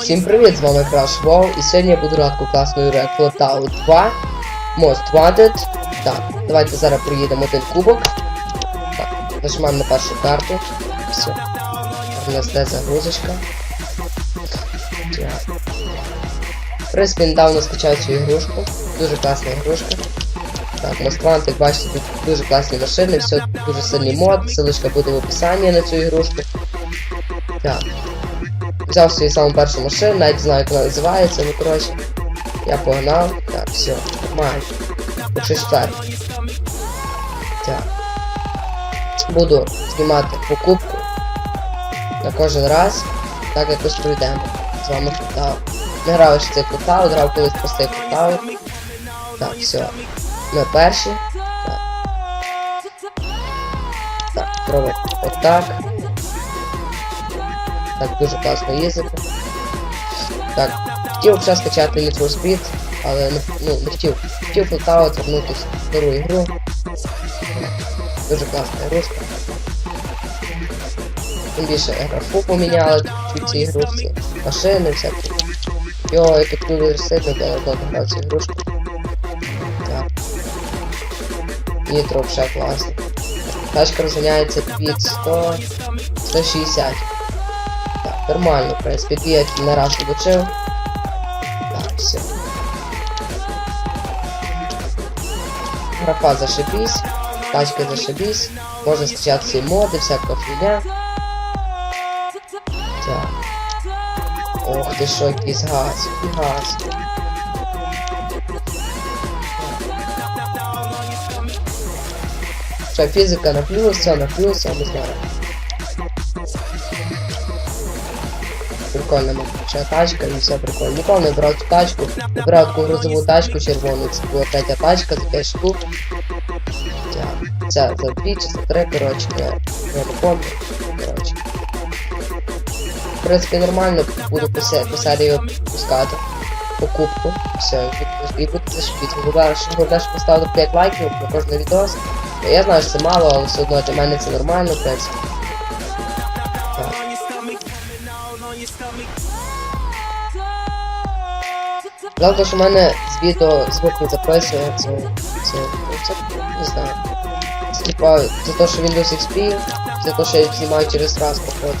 Всім привіт, з вами Crash Wow, і сьогодні я буду грати у класну ігру як Flatout 2 Most Wanted. Так, давайте зараз проїдемо один кубок. Так, нажимаємо на першу карту. Все. У нас де загрузочка. В принципі, недавно скачав цю ігрушку. Дуже класна ігрушка. Так, Most Wanted, бачите, тут дуже класні машини, все дуже сильний мод, ссылочка буде в описанні на цю ігрушку. Так. Взяв свою саму першу машину, навіть знаю, як вона називається, ну коротше. Я погнав. Так, все, нормально. Якщо четвертий. Так. Буду знімати покупку на кожен раз, так якось пройдемо. З вами футал. Не грав ще цей футал, грав колись простий футал. Так, все. Ми перші. Так. Так, пробуй. Отак. Так, дуже класно їздити. Так, хотів вже скачати Need for Speed, але не, ну, не хотів. Хотів Флтаут вернутися в стару ігру. Дуже класна ігрушка. Тим більше графу поміняли в цій ігрушці. Машини всякі. Йо, я тут дуже сильно далеко грав цю ігрушку. Так. Нітро вже класно. Тачка розганяється під 100... 160. Нормально, в принципі, двигатель на раз влучив. Так, все. Графа зашибись, тачка зашибись, можна скачати всі моди, всяка фігня. Так. Ох ти що, якийсь газ, газ. Що, фізика на плюс, все на плюс, я не знаю. Прикольно ще тачка і все прикольно. Ніколи не брав цю тачку. Брав таку грузову тачку червону. Це була третя тачка за 5 штук. Ця, за 2 чи за 3, коротше, я, не пам'ятаю. Коротше. В принципі, нормально буду по серії пускати. Покупку. Все, і, буде зашибіти. Головне, що головне, що поставити 5 лайків на кожний відос. Я знаю, що це мало, але все одно для мене це нормально, в принципі. Жалко, що в мене з відео звук не записує, це, це, це, не знаю. Це типа за те, що Windows XP, за те, що я знімаю через раз походу.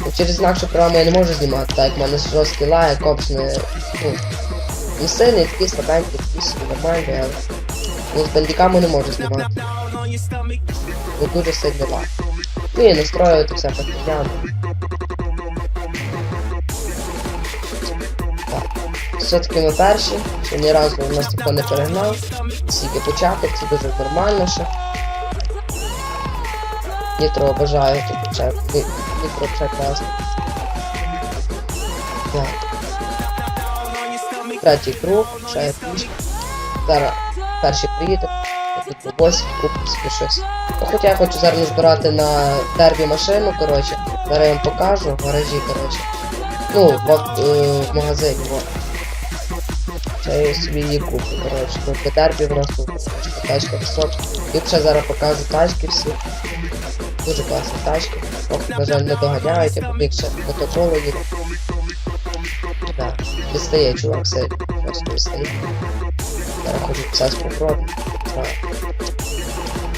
Ну, через інакшу програму я не можу знімати, так в мене жорсткий лайк, копс не, ну, не сильний, такий слабенький, такий собі нормальний, але ну, з бандиками не можу знімати. Бо дуже сильний лайк. Ну і настроювати все потрібно. Все-таки ми перші, що ні разу у нас ніхто не перегнав. Тільки початок, це дуже нормально ще. Нітро бажаю тут чек. Нітро чек класно. Так. Третій круг, ще є пішки. Зараз перший приїде. Тут босі, щось. Ну, Хоча я хочу зараз збирати на дербі машину, коротше. Зараз я вам покажу в гаражі, коротше. Ну, в, е, в магазині, вот. Це я собі її куплю, коротше. Ну, нас тут тачка висока. Тут ще зараз покажу тачки всі. Дуже класні тачки. Ох, на жаль, не доганяють, я побіг ще мотоколо їду. Так, відстає, чувак, все. Просто відстає. Зараз хочу писати попробую.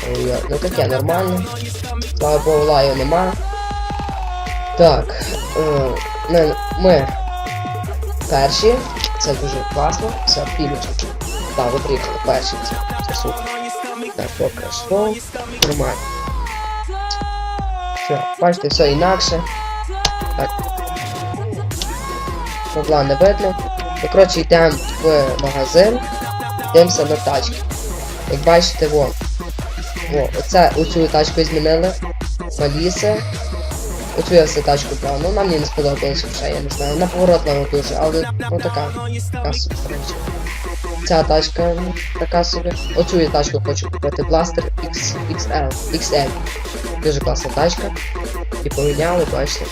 Ой, ну таке нормально. Слава Богу, лаю нема. Так. е, ми перші. Це дуже класно. Все, пілючки. Так, ви приїхали перші. Це, це супер. Так, поки що. Нормально. Все, бачите, все інакше. Так. Бабла не видно. Ну, коротше, йдемо в магазин, дивимося на тачки. Як бачите, во. Во, оце, оцю тачку змінили. Маліси. Оцю я тачку брав. Ну, нам не сподобалося вже, я не знаю. Вона поворотлива дуже, але ну така. Собі. Ця тачка ну, така собі. Оцю я тачку хочу купити. Blaster X, XL. XL. Дуже класна тачка. І поміняли, бачите.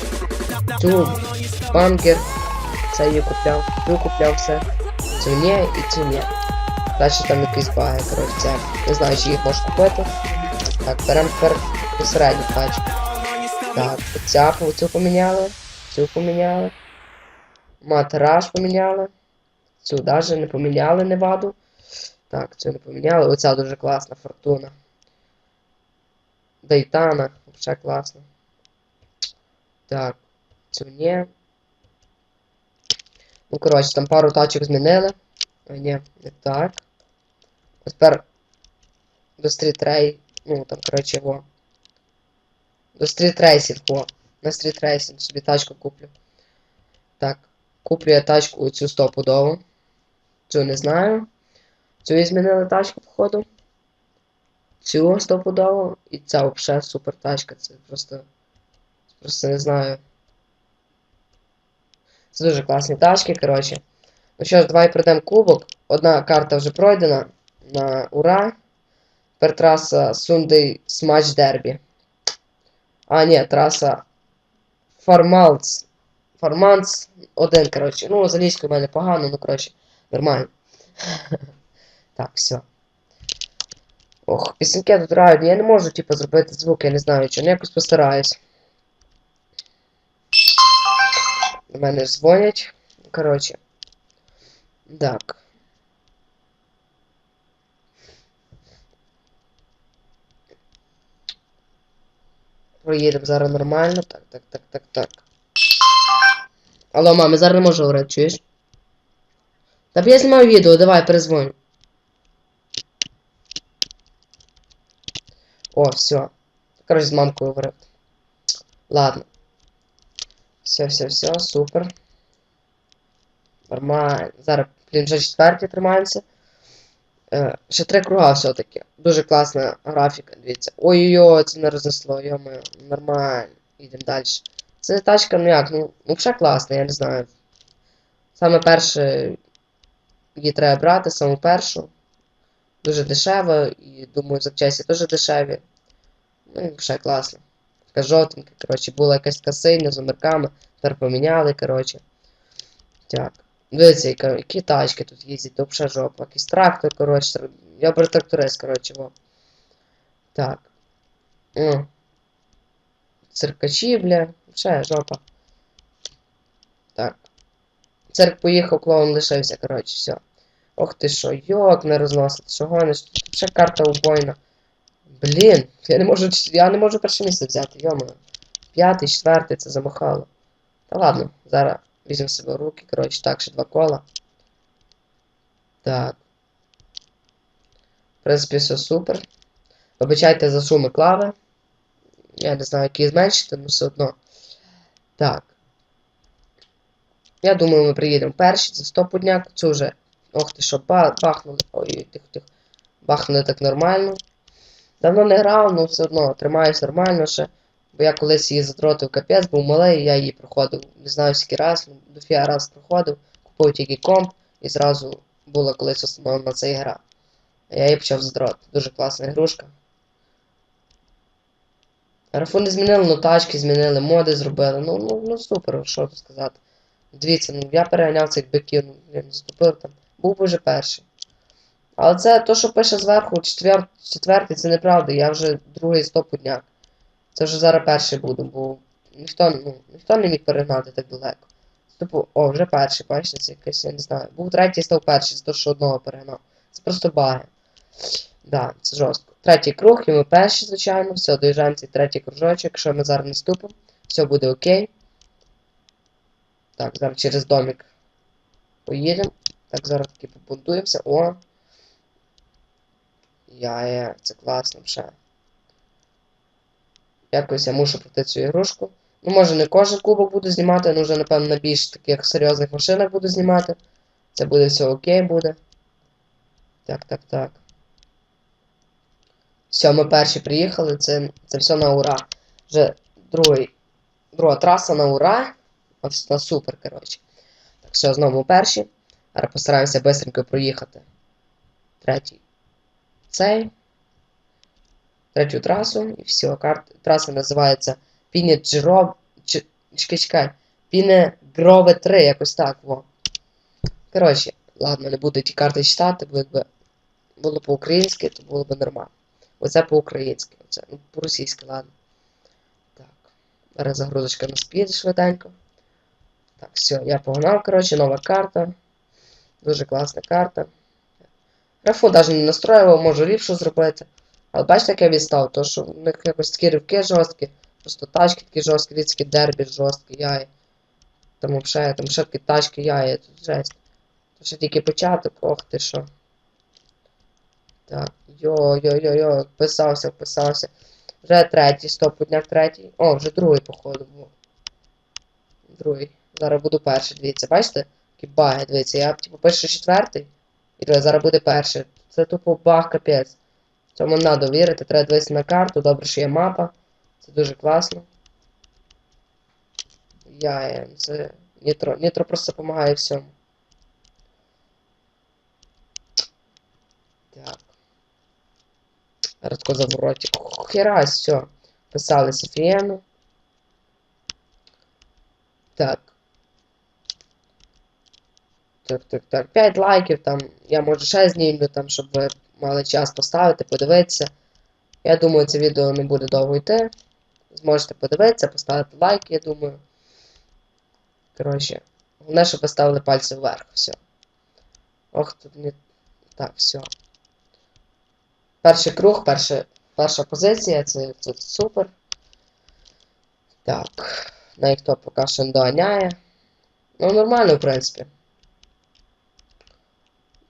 Цю бампер. Це я купляв. Цю купляв все. Цю ні і цю ні. Далі там якісь баги, коротше. Не знаю, чи їх можна купити. Так, беремо тепер посередню тачку. Так, ця цю поміняли. Цю поміняли. Матраж поміняли. Цю навіть не поміняли неваду. Так, цю не поміняли. Оця дуже класна фортуна. Дейтана, взагалі класно. Так, цю ні. Ну, коротше, там пару тачок змінили. А, ні, не так. Тепер до Street Ray. Ну, там, коротше, його. Street Racing, о. На Racing собі тачку куплю. Так, куплю я тачку оцю стопудову. Цю не знаю. Цю і змінили тачку, походу. Цю стопудово. І ця взагалі супер тачка. Це просто. Просто не знаю. Це дуже класні тачки, коротше. Ну що ж, давай пройдемо кубок. Одна карта вже пройдена. На ура. Тепер траса Sunday Smash Derby. А, ні, траса Фармалц. Фарманц один, коротше. Ну, з англійською в мене погано, ну коротше, нормально. Так, все. Ох, пісеньки тут грають. Я не можу, типу, зробити звук, я не знаю, чи. Ну якось постараюсь. До мене дзвонять. Коротше. Так. Проїдемо зараз нормально. Так, так, так, так, так. Алло, мам, зараз не можу говорити, чуєш? Та я знімаю відео, давай, перезвоню. О, все. Короче, з мамкою говорив. Ладно. Все, все, все, супер. Нормально. Зараз, блін, вже четверті тримаємося. Е, ще три круга все-таки. Дуже класна графіка, дивіться. Ой-ой-ой, це не рознесло, йомо, нормально. Йдемо далі. Це тачка, ну як, ну, ну вже класна, я не знаю. Саме перше її треба брати, саму першу. Дуже дешево, і думаю, запчасті теж дешеві. Ну і вже класно. Така жовтенька, коротше, була якась така синя з номерками, тепер поміняли, коротше. Так. Дивіться, які тачки тут їздять, то жопа. Якийсь трактор, коротше. Я беру тракторець, коротше, во. Так. О. Циркачі, бля. Ще жопа. Так. Цирк поїхав, клоун лишився, коротше, все. Ох ти що, йок, не розносить, що гониш, тут ще карта убойна. Блін, я не можу, я не можу перше місце взяти, йома. П'ятий, четвертий, це замахало. Та ладно, зараз візьмемо себе руки, коротше, так, ще два кола. Так. В принципі, все супер. Вибачайте за шуми клави. Я не знаю, які зменшити, але все одно. Так. Я думаю, ми приїдемо перші, це стопудняк. Цю вже. Ох ти що, бахнули. Ой, тихо, тихо. Бахнули так нормально. Давно не грав, але все одно тримаюсь нормально ще. Бо я колись її задротив капець, був малий, я її проходив, не знаю скільки раз, ну, дофіга раз проходив, купив тільки комп і зразу була колись установлена ця. А я її почав задрот. Дуже класна ігрушка. Графони змінили, ну тачки змінили, моди зробили. Ну, ну, ну супер, що тут сказати. Дивіться, ну я переганяв цих биків, ну, я не заступив там. Був би вже перший. Але це то, що пише зверху, четвер... четвертий, це неправда, я вже другий стопудняк. Це вже зараз перший буду, бо ніхто, ну, ніхто не міг перегнати так далеко. Типу, о, вже перший, бачите, це якийсь, я не знаю. Був третій, став перший, це то, що одного перегнав. Це просто баги. Да, це жорстко. Третій круг, і ми перші, звичайно. Все, доїжджаємо цей третій кружочок. Якщо ми зараз не ступимо, все буде окей. Так, зараз через домик поїдемо. Так, зараз таки побунтуємося. О! Я, це класно вже. Якось я мушу пройти цю ігрушку. Ну, може не кожен кубок буду знімати, але вже, напевно, на більш таких серйозних машинах буду знімати. Це буде все окей буде. Так, так, так. Все, ми перші приїхали, це, це все на ура. Вже другий, друга траса на ура. Ось на супер, коротше. Так, все, знову перші. Зараз постараємося швидко проїхати. Третій. Цей. Третю трасу. І все. Карт... Траса називається Піне Джеро... Ч... Чекай. Піне Грове 3, якось так, во. Коротше, ладно, не буду ті карти читати, бо якби було по-українськи, то було б нормально. Оце по-українськи, оце, ну, по-російськи, ладно. Так. Зараз загрузочка нас піде швиденько. Так, все, я погнав, коротше, нова карта. Дуже класна карта. Графу навіть не настроював, можу ліпшу зробити. Але бачите, як я відстав, то що в них якось такі ривки жорсткі, просто тачки такі жорсткі, такі дербі жорсткі, яй. Там взагалі, там ще такі тачки, яй, тут жесть. То ще тільки початок, ох ти що. Так, йо-йо-йо-йо, вписався, вписався. Вже третій, стоп, подняк третій. О, вже другий, походу, був. Другий. Зараз буду перший, дивіться, бачите? Такі баги, дивіться, я типу пишу четвертий. І зараз буде перший. Це тупо баг капець. Цьому треба вірити, треба дивитися на карту, добре, що є мапа. Це дуже класно. Я, е, це Нітро. Нітро просто допомагає всьому. Так. Радко завороті. Херась, все. Писали Софієну. Так. Так, так, так. 5 лайків там. Я може ще знімлю там, щоб ви мали час поставити, подивитися. Я думаю, це відео не буде довго йти. Зможете подивитися, поставити лайк, я думаю. Коротше. Головне, щоб ви ставили пальці вверх. Все. Ох, тут не. Так, все. Перший круг, перша, перша позиція, це, це супер. Так. Ніхто поки що доганяє. Ну, нормально, в принципі.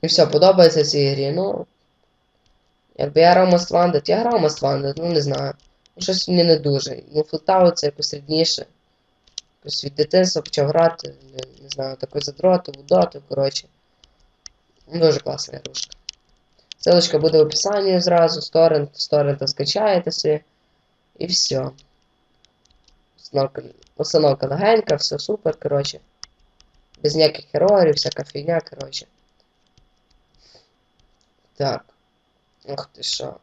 І все, подобається цій грі. Ну. Якби я грав Wanted, я грав Wanted, ну не знаю. Ну, щось мені не дуже. Ну, Флетаут це якось рідніше. Якось від дитинства почав грати, не, не знаю, таку задроту, доту, коротше. Ну, Дуже класна ігрушка. Ссылочка буде в описанні зразу, з торрент, скачаєте собі. І все. Установка, установка легенька, все супер, коротше. Без ніяких героїв, всяка фігня, коротше. Так. Ох ти що.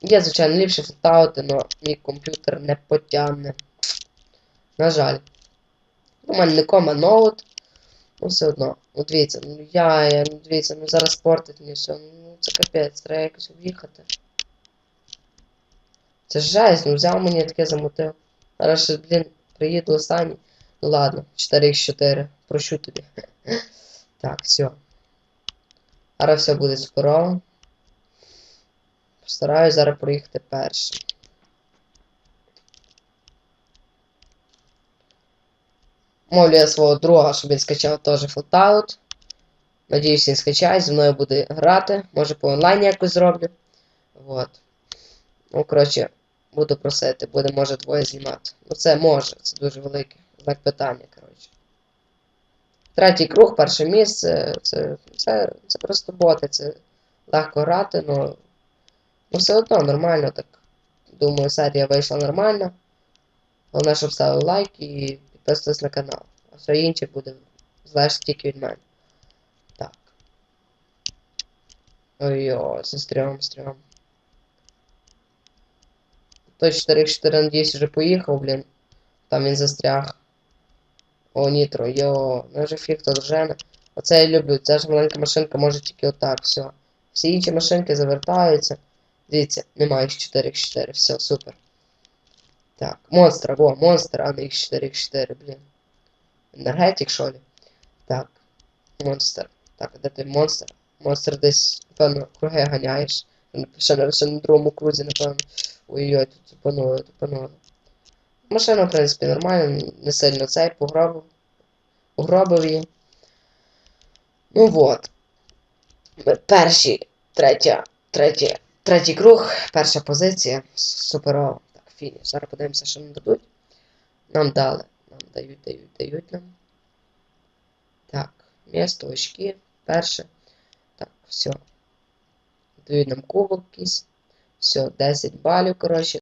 Є, звичайно, ліпше флетаути, але мій комп'ютер не потягне. На жаль. У мене не кома ноут. Ну все одно. Ну дивіться, ну я, я ну дивіться, ну зараз спортить мені все. Ну це капець, треба якось об'їхати. Це жесть, ну взяв мені таке замутив. Зараз ще, блін, приїду останній. Ну ладно, 4х4. Прощу тобі. Так, все. Зараз все буде суперово. Постараюсь зараз проїхати першим. Мовлю я свого друга, щоб він скачав теж Fallout. Надіюсь, він скачає, зі мною буде грати. Може по онлайні якось зроблю. Вот. Ну, коротше, буду просити, буде може двоє знімати. Ну це може, це дуже великий знак питання, коротше. Третій круг, перше місце. Це, це, це просто боти, це легко грати, но ну все одно нормально так. Думаю, серія вийшла нормально. Головне, щоб ставили лайк і підписувались на канал. А все інше буде залежить тільки від мене. Так. Ой-ой, це стрьом, стрьом. Той 4x4, надіюсь, вже поїхав, блін. Там він застряг. О, нітро, йо, ну вже фіг то дружина. Оце я люблю, ця ж маленька машинка може тільки отак, все. Всі інші машинки завертаються. Дивіться, немає їх 4x4, все, супер. Так, монстра, во, монстр, а не X4, X4, блін. Енергетик, що ли? Так, монстр. Так, де ти монстр? Монстр десь, напевно, круги ганяєш. Ще на, ще на другому крузі, напевно. Ой-ой, тут тупануло, тупануло. Машина, в принципі, нормальна, не сильно цей пограбив. Угробив її. Ну. Ми перші, третя, третя, третій круг, перша позиція. Суперово. Так, фініш. Зараз подивимося, що нам дадуть. Нам дали. Нам дають, дають, дають нам. Так, місто, очки, перше. Так, все. Дають нам кубок якийсь. Все, 10 балів, коротше.